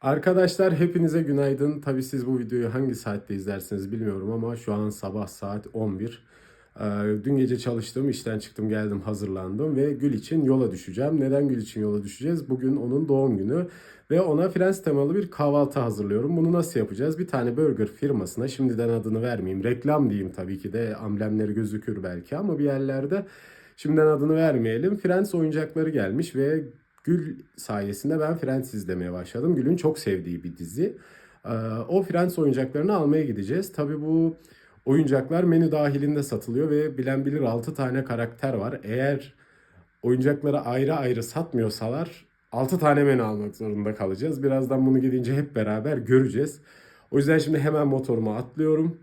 Arkadaşlar hepinize günaydın. Tabii siz bu videoyu hangi saatte izlersiniz bilmiyorum ama şu an sabah saat 11. Ee, Dün gece çalıştım, işten çıktım, geldim, hazırlandım ve Gül için yola düşeceğim. Neden Gül için yola düşeceğiz? Bugün onun doğum günü ve ona Frens temalı bir kahvaltı hazırlıyorum. Bunu nasıl yapacağız? Bir tane burger firmasına, şimdiden adını vermeyeyim, reklam diyeyim tabii ki de amblemleri gözükür belki ama bir yerlerde şimdiden adını vermeyelim. Frens oyuncakları gelmiş ve Gül sayesinde ben Friends izlemeye başladım. Gül'ün çok sevdiği bir dizi. Ee, O Friends oyuncaklarını almaya gideceğiz. Tabii bu oyuncaklar menü dahilinde satılıyor ve bilen bilir 6 tane karakter var. Eğer oyuncakları ayrı ayrı satmıyorsalar 6 tane menü almak zorunda kalacağız. Birazdan bunu gidince hep beraber göreceğiz. O yüzden şimdi hemen motoruma atlıyorum.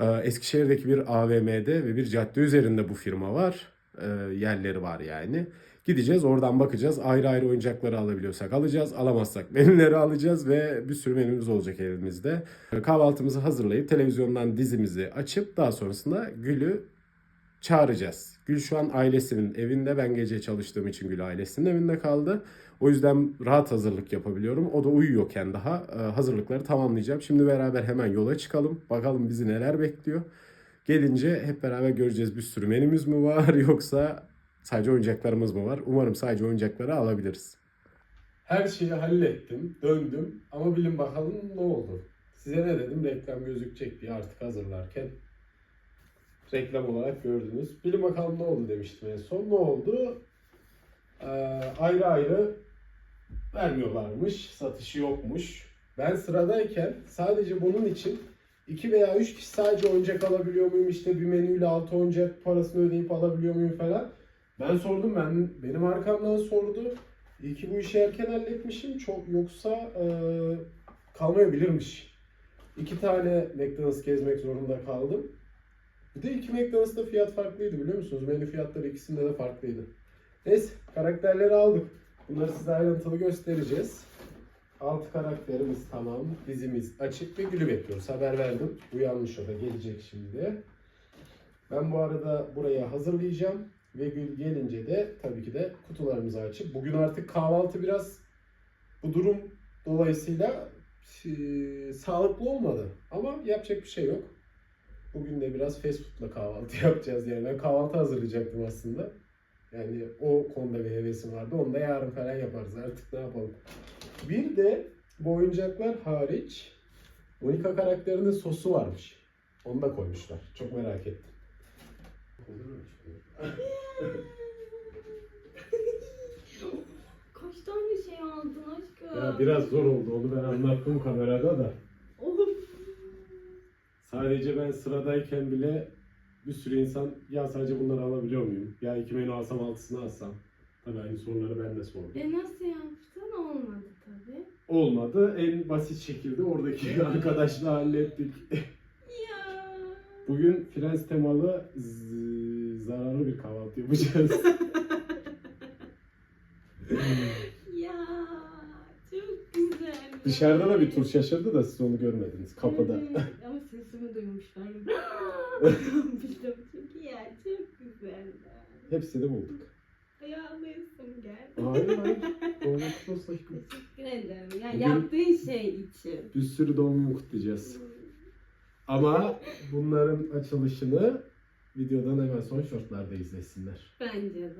Ee, Eskişehir'deki bir AVM'de ve bir cadde üzerinde bu firma var. Ee, yerleri var yani. Gideceğiz oradan bakacağız. Ayrı ayrı oyuncakları alabiliyorsak alacağız. Alamazsak menüleri alacağız ve bir sürü menümüz olacak elimizde. Kahvaltımızı hazırlayıp televizyondan dizimizi açıp daha sonrasında Gül'ü çağıracağız. Gül şu an ailesinin evinde. Ben gece çalıştığım için Gül ailesinin evinde kaldı. O yüzden rahat hazırlık yapabiliyorum. O da uyuyorken daha e, hazırlıkları tamamlayacağım. Şimdi beraber hemen yola çıkalım. Bakalım bizi neler bekliyor. Gelince hep beraber göreceğiz bir sürü menümüz mü var yoksa sadece oyuncaklarımız mı var? Umarım sadece oyuncakları alabiliriz. Her şeyi hallettim, döndüm ama bilin bakalım ne oldu. Size ne dedim reklam gözükecek diye artık hazırlarken reklam olarak gördünüz. Bilin bakalım ne oldu demiştim en son. Ne oldu? Ee, ayrı ayrı vermiyorlarmış. Satışı yokmuş. Ben sıradayken sadece bunun için 2 veya 3 kişi sadece oyuncak alabiliyor muyum? İşte bir menüyle 6 oyuncak parasını ödeyip alabiliyor muyum falan. Ben sordum ben benim arkamdan sordu. İyi ki bu işi erken halletmişim. Çok yoksa e, kalmayabilirmiş. İki tane McDonald's gezmek zorunda kaldım. Bir de iki McDonald's'ta fiyat farklıydı biliyor musunuz? Menü fiyatları ikisinde de farklıydı. Neyse karakterleri aldık. Bunları size ayrıntılı göstereceğiz. Altı karakterimiz tamam. Dizimiz açık ve Gül'ü bekliyoruz. Haber verdim. Uyanmış o da gelecek şimdi. Ben bu arada buraya hazırlayacağım. Ve Gül gelince de tabii ki de kutularımızı açıp bugün artık kahvaltı biraz bu durum dolayısıyla e, sağlıklı olmadı. Ama yapacak bir şey yok. Bugün de biraz fast food'la kahvaltı yapacağız yani. Ben kahvaltı hazırlayacaktım aslında. Yani o konuda bir hevesim vardı. Onu da yarın falan yaparız artık ne yapalım. Bir de bu oyuncaklar hariç Monika karakterinin sosu varmış. Onu da koymuşlar. Çok merak ettim. Kaç tane şey aldın aşkım? Ya biraz zor oldu onu ben anlattım kamerada da. Sadece ben sıradayken bile bir sürü insan ya sadece bunları alabiliyor muyum? Ya iki menü alsam altısını alsam. Tabii aynı soruları ben de sordum. E nasıl yaptın? Olmadı tabii. Olmadı. En basit şekilde oradaki arkadaşla hallettik. Ya. Bugün Frens temalı z- zararlı bir kahvaltı yapacağız. Dışarıda da bir tur şaşırdı da siz onu görmediniz kapıda. Evet, Ama sesimi duymuşlar. Bildim çünkü ya çok güzel. Hepsini bulduk. Ayağlıyorsun gel. Hayır hayır. Doğrultusu saçma. Teşekkür ederim. Ya Bugün- yaptığın şey için. Bir sürü doğum kutlayacağız. Ama bunların açılışını videodan hemen sonra shortlarda izlesinler. Bence de.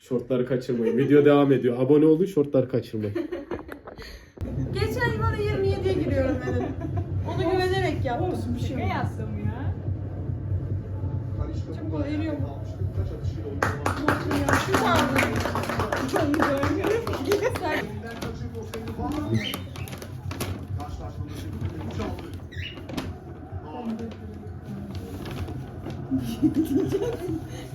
Shortları kaçırmayın. Video devam ediyor. Abone olun, shortları kaçırmayın. Geçen yıl 27'ye giriyorum dedim. Ona güvenerek yaptım bir şey. Ne yaptım ya? Çok kolay eriyor mu? Şu sandım. Çok güzel. Sen